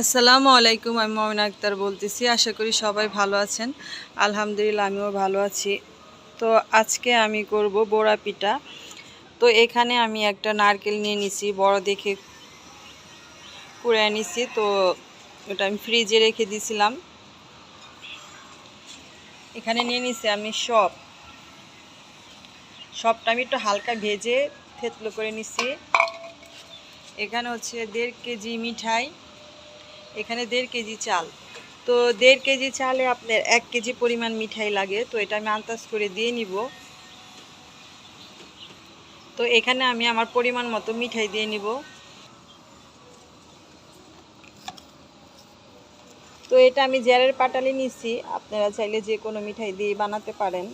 আসসালামু আলাইকুম, আমি মমিনা আক্তার বলতেছি। আশা করি সবাই ভালো আছেন। আলহামদুলিল্লাহ, আমিও ভালো আছি। তো আজকে আমি করব বড়া পিঠা। তো এখানে আমি একটা নারকেল নিয়ে নিছি, বড় দেখে কুড়ে নিছি। তো ওটা আমি ফ্রিজে রেখে দিয়েছিলাম এখানে নিয়ে নিছি আমি সব। সবটা আমি একটু হালকা ভেজে থেতলো করে নিছি। এখানে হচ্ছে দেড় কেজি মিঠাই। এখানে দেড় কেজি চাল। তো দেড় কেজি চালে আপনার এক কেজি পরিমাণ মিঠাই লাগে, তো এটা আমি আন্দাজ করে দিয়ে নিব। তো এখানে আমি আমার পরিমাণ মতো মিঠাই দিয়ে নিব। তো এটা আমি জ্যারের পাটালি নিছি, আপনারা চাইলে যে কোনো মিঠাই দিয়ে বানাতে পারেন।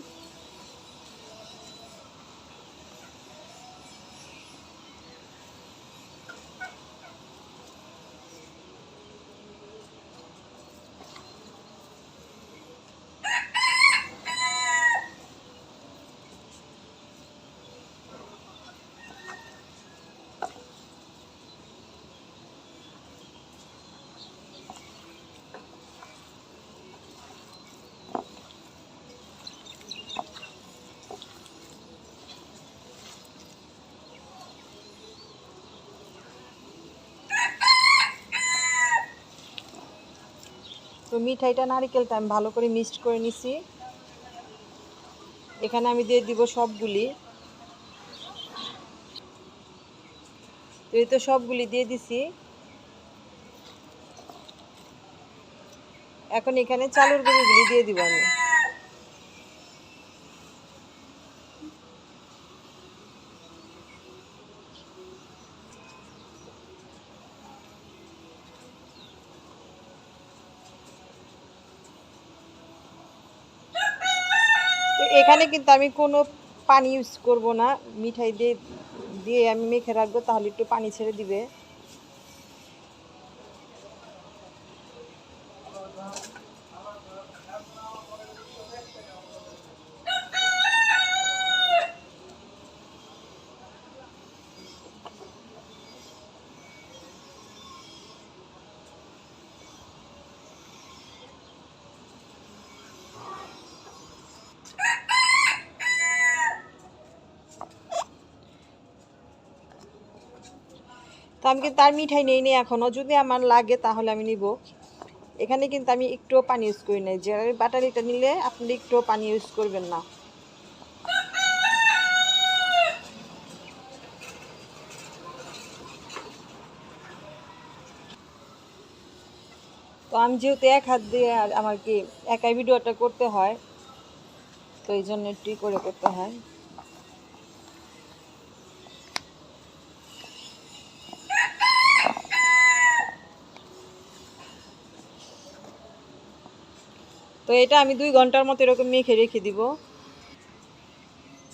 তো মিঠাইটা নারিকেলটা আমি ভালো করে মিক্সড করে নিছি। এখানে আমি দিয়ে দিব সবগুলি। তো এই তো সবগুলি দিয়ে দিছি। এখন এখানে চালুর গুঁড়িগুলি দিয়ে দিব আমি। এখানে কিন্তু আমি কোনো পানি ইউজ করব না। মিঠাই দিয়ে দিয়ে আমি মেখে রাখব, তাহলে একটু পানি ছেড়ে দিবে। তো আমি কিন্তু তার মিঠাই নেই নি এখনও যদি আমার লাগে তাহলে আমি নিব। এখানে কিন্তু আমি একটুও পানি ইউজ করি নাই। যে বাটারিটা নিলে আপনি একটুও পানি ইউজ করবেন না। তো আমি যেহেতু এক হাত দিয়ে আমার কি একাই ভিডিওটা করতে হয়, তো এই জন্য একটু করে করতে হয়। তো এটা আমি দুই ঘণ্টার মতো এরকম মেখে রেখে দিব।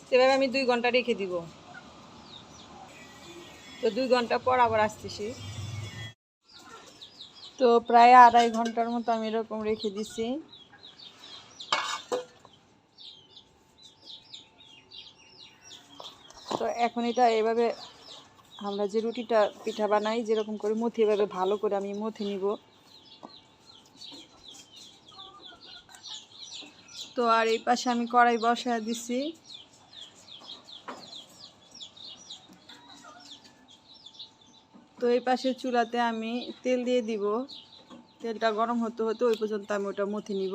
সেভাবে আমি দুই ঘণ্টা রেখে দিব। তো দুই ঘণ্টা পর আবার আসতেছি। তো প্রায় আড়াই ঘণ্টার মতো আমি এরকম রেখে দিছি। তো এখন এটা এভাবে আমরা যে রুটিটা পিঠা বানাই, যেরকম করে মথি এভাবে ভালো করে আমি মথি নিব। তো আর এই পাশে আমি কড়াই বসা দিছি। তো এই পাশে চুলাতে আমি তেল দিয়ে দিব। তেলটা গরম হতে হতে ওই পর্যন্ত আমি ওটা মথি নিব।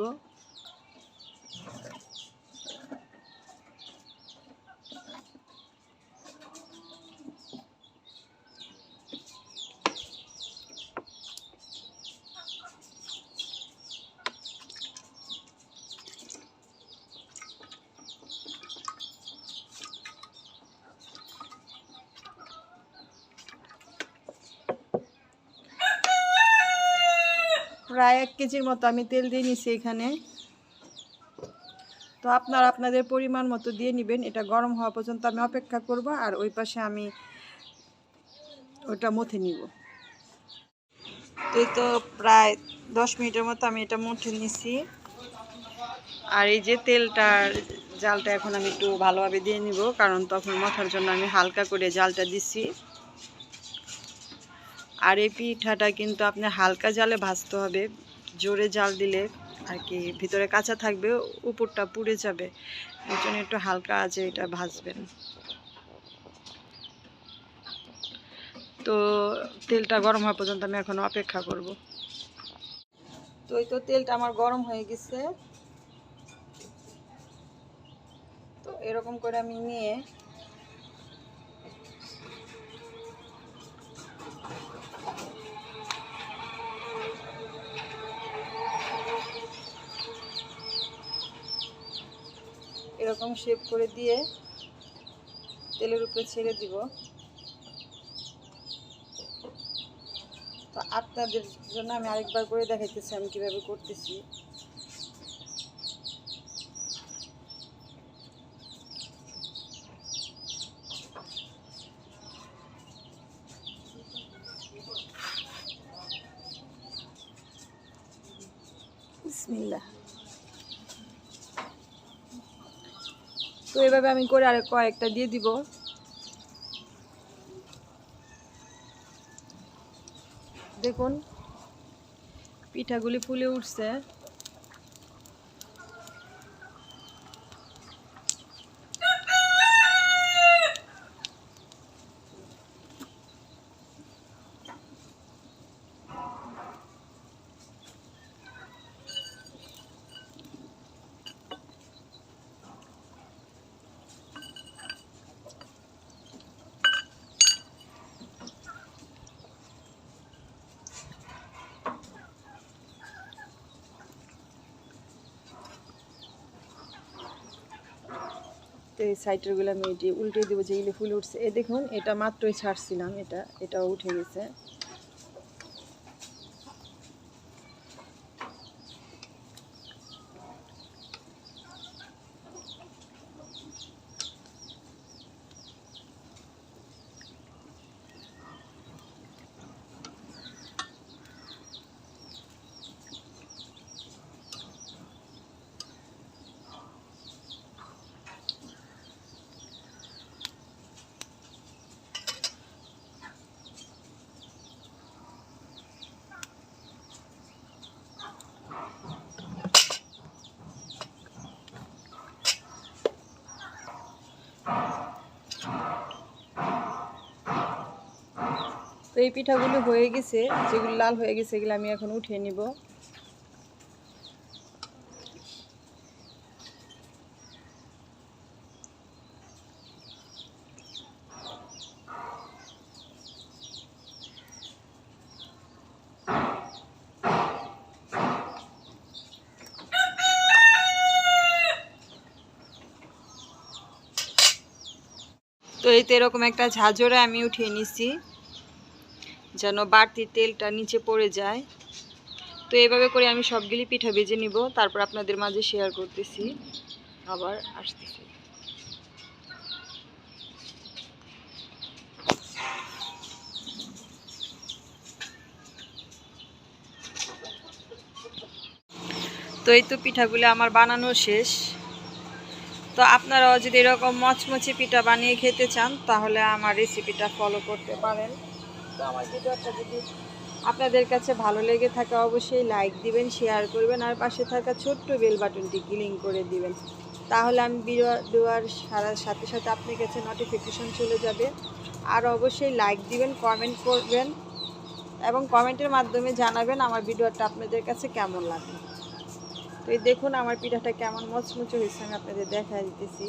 প্রায় এক কেজির মতো আমি তেল দিয়ে নিছি এখানে। তো আপনারা আপনাদের পরিমাণ মতো দিয়ে নেবেন। এটা গরম হওয়া পর্যন্ত আমি অপেক্ষা করব আর ওই পাশে আমি ওটা মথে নিব। তো তো প্রায় দশ মিনিটের মতো আমি এটা মুঠে নিছি। আর এই যে তেলটার জালটা এখন আমি একটু ভালোভাবে দিয়ে নিব, কারণ তখন মাথার জন্য আমি হালকা করে জালটা দিছি। আর এই পিঠাটা কিন্তু আপনি হালকা জালে ভাজতে হবে, জোরে জাল দিলে আর কি ভিতরে কাঁচা থাকবে, উপরটা পুড়ে যাবে। এই জন্য একটু হালকা আছে এটা ভাজবেন। তো তেলটা গরম হওয়া পর্যন্ত আমি এখন অপেক্ষা করব। তো এই তো তেলটা আমার গরম হয়ে গেছে। তো এরকম করে আমি নিয়ে এরকম শেপ করে দিয়ে তেলের উপরে ছেড়ে দিব। তো আপনাদের জন্য আমি আরেকবার করে দেখাইতেছি আমি কীভাবে করতেছি। বিসমিল্লাহ। তো এভাবে আমি করে আর কয়েকটা দিয়ে দিব। দেখুন পিঠাগুলি ফুলে উঠছে। তো এই আমি এটি উল্টে দেবো যেগুলি ফুল উঠছে। এ দেখুন, এটা মাত্রই ছাড়ছিলাম, এটা, এটাও উঠে গেছে। এই পিঠাগুলো হয়ে গেছে, যেগুলো লাল হয়ে গেছে, এগুলো আমি এখন উঠিয়ে নিব। তো এই তো এরকম একটা ঝাঁঝরে আমি উঠিয়ে নিছি যেন বাড়তি তেলটা নিচে পড়ে যায়। তো এইভাবে করে আমি সবগুলি পিঠা ভেজে নিব, তারপর আপনাদের মাঝে শেয়ার করতেছি। আবার আসতেছি। তো এই তো পিঠাগুলো আমার বানানো শেষ। তো আপনারাও যদি এরকম মচমচে পিঠা বানিয়ে খেতে চান, তাহলে আমার রেসিপিটা ফলো করতে পারেন। তো আমার ভিডিওটা যদি আপনাদের কাছে ভালো লেগে থাকে, অবশ্যই লাইক দিবেন শেয়ার করবেন আর পাশে থাকা ছোট্ট বেল বাটনটি ক্লিক করে দিবেন। তাহলে আমি ভিডিও দেওয়ার সারা সাথে সাথে আপনার কাছে নোটিফিকেশন চলে যাবে। আর অবশ্যই লাইক দিবেন কমেন্ট করবেন এবং কমেন্টের মাধ্যমে জানাবেন আমার ভিডিওটা আপনাদের কাছে কেমন লাগে তো এই দেখুন আমার পিঠাটা কেমন মচমচে হয়েছে, আমি আপনাদের দেখা দিতেছি।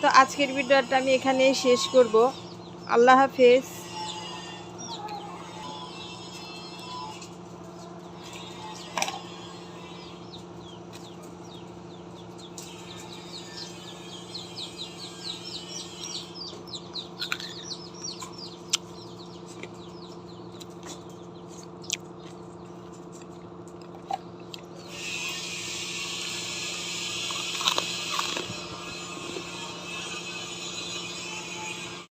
তো আজকের ভিডিওটা আমি এখানেই শেষ করব। আল্লাহ হাফেজ।